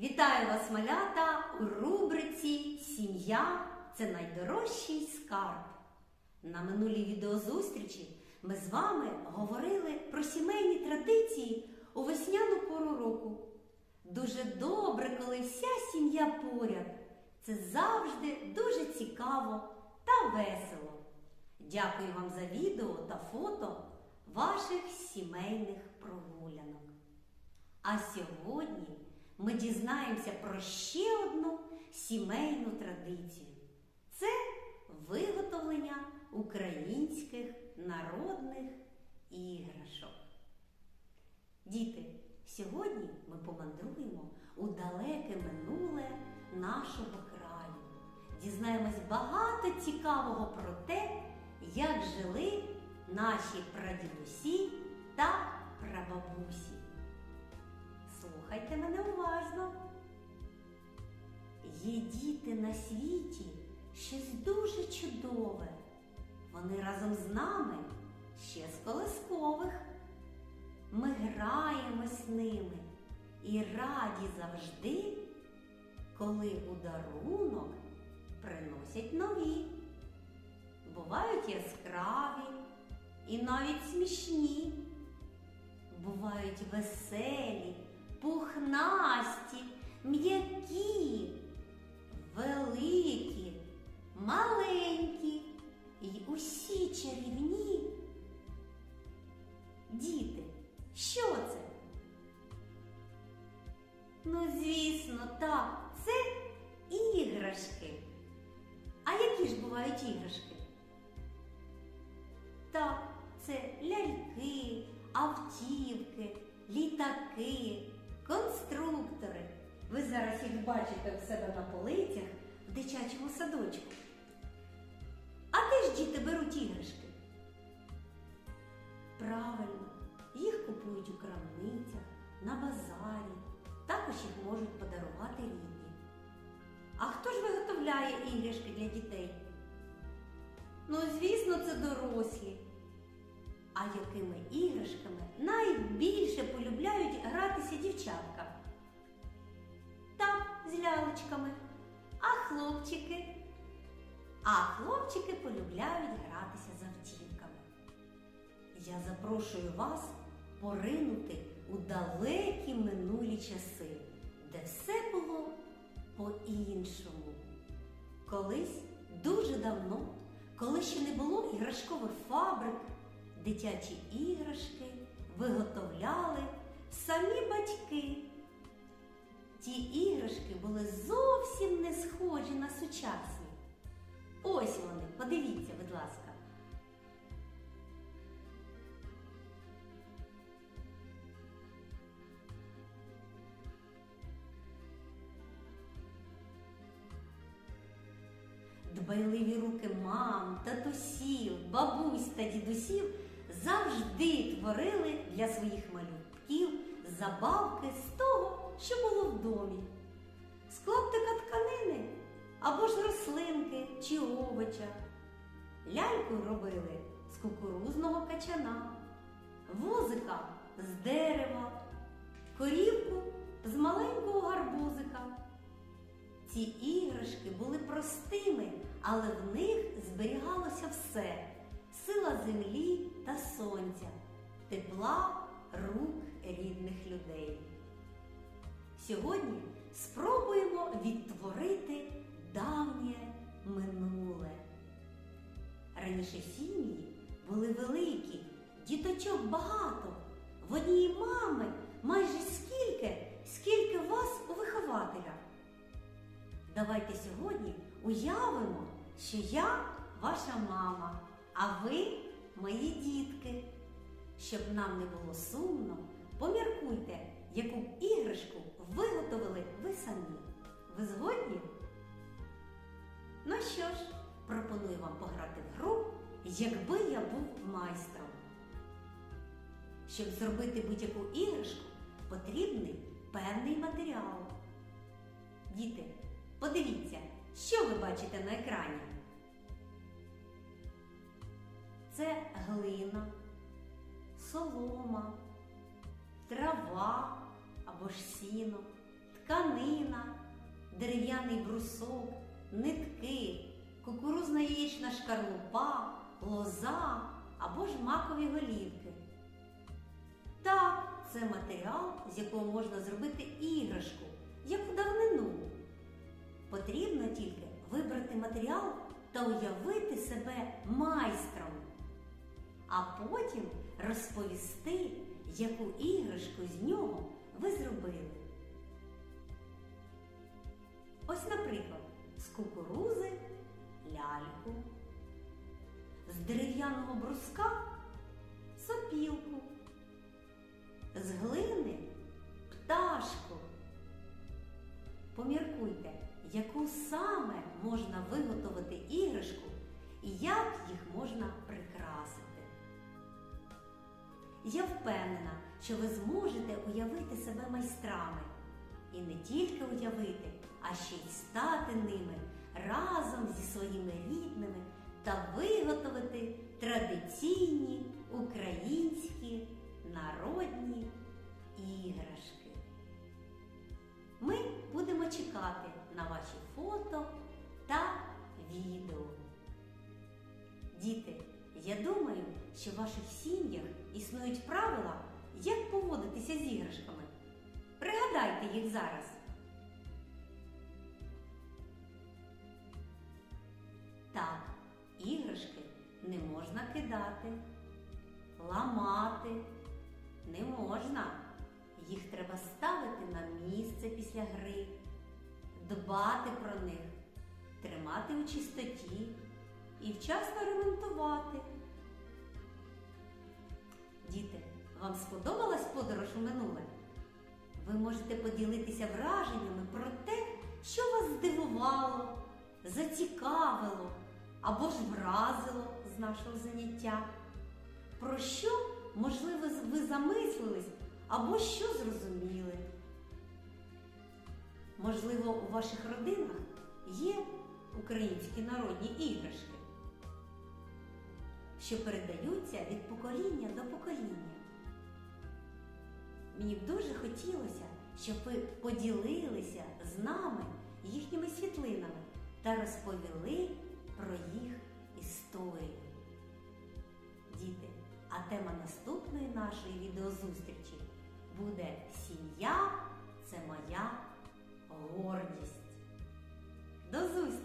Вітаю вас, малята, у рубриці Сім'я це найдорожчий скарб. На минулій відеозустрічі ми з вами говорили про сімейні традиції у весняну пору року. Дуже добре, коли вся сім'я поряд. Це завжди дуже цікаво та весело. Дякую вам за відео та фото ваших сімейних прогулянок. А сьогодні ми дізнаємося про ще одну сімейну традицію. Це виготовлення українських народних іграшок. Діти, сьогодні ми помандруємо у далеке минуле нашого краю. Дізнаємось багато цікавого про те, як жили наші прадідусі та прабабусі. Діти на світі щось дуже чудове. Вони разом з нами ще з колискових. Ми граємось ними і раді завжди, коли у дарунок приносять нові. Бувають яскраві і навіть смішні. Бувають веселі, пухнасті, м'які, великі, маленькі і усі чарівні. Діти, що це? Ну, звісно, так, це іграшки. А які ж бувають іграшки? Так, це ляльки, автівки, літаки, конструктори. Ви зараз їх бачите в себе на полицях в дитячому садочку. А де ж діти беруть іграшки? Правильно, їх купують у крамницях, на базарі, також їх можуть подарувати рідні. А хто ж виготовляє іграшки для дітей? Ну, звісно, це дорослі. А якими іграшками найбільше з. А хлопчики? А хлопчики полюбляють гратися з автівками. Я запрошую вас поринути у далекі минулі часи, де все було по-іншому. Колись дуже давно, коли ще не було іграшкових фабрик, дитячі іграшки виготовляли самі батьки. Ті іграшки були зовсім не схожі на сучасні. Ось вони, подивіться, будь ласка. Дбайливі руки мам, татусів, бабусь та дідусів завжди творили для своїх малюків забавки з того, що було в домі. З клаптика тканини або ж рослинки чи овоча. Ляльку робили з кукурузного качана, возика з дерева, корівку з маленького гарбузика. Ці іграшки були простими, але в них зберігалося все сила землі та сонця, тепла рук рідних людей. Сьогодні спробуємо відтворити давнє минуле. Раніше сім'ї були великі, діточок багато, в одній мами майже скільки, скільки вас у вихователя. Давайте сьогодні уявимо, що я ваша мама, а ви мої дітки. Щоб нам не було сумно, поміркуйте, яку іграшку виготовили ви самі. Ви згодні? Ну що ж, пропоную вам пограти в гру, якби я був майстром. Щоб зробити будь-яку іграшку, потрібний певний матеріал. Діти, подивіться, що ви бачите на екрані. Це глина, солома, трава або ж сіно, тканина, дерев'яний брусок, нитки, кукурузна яєчна шкарлупа, лоза або ж макові голівки. Так, це матеріал, з якого можна зробити іграшку, як у давнину. Потрібно тільки вибрати матеріал та уявити себе майстром, а потім розповісти, яку іграшку з нього ви зробили. Ось, наприклад, з кукурузи ляльку, з дерев'яного бруска сопілку, з глини пташку. Поміркуйте, яку саме можна виготовити іграшку і як їх можна прикрасити. Я впевнена, що ви зможете уявити себе майстрами. І не тільки уявити, а ще й стати ними разом зі своїми рідними та виготовити традиційні українські народні іграшки. Ми будемо чекати на ваші фото та відео. Діти, я думаю, що в ваших сім'ях існують правила, як поводитися з іграшками. Пригадайте їх зараз. Так, іграшки не можна кидати, ламати не можна. Їх треба ставити на місце після гри, дбати про них, тримати у чистоті і вчасно ремонтувати. Вам сподобалась подорож у минуле? Ви можете поділитися враженнями про те, що вас здивувало, зацікавило або ж вразило з нашого заняття. Про що, можливо, ви замислились або що зрозуміли? Можливо, у ваших родинах є українські народні іграшки, що передаються від покоління до покоління. Мені б дуже хотілося, щоб ви поділилися з нами їхніми світлинами та розповіли про їх історію. Діти, а тема наступної нашої відеозустрічі буде Сім'я це моя гордість. До зустрічі!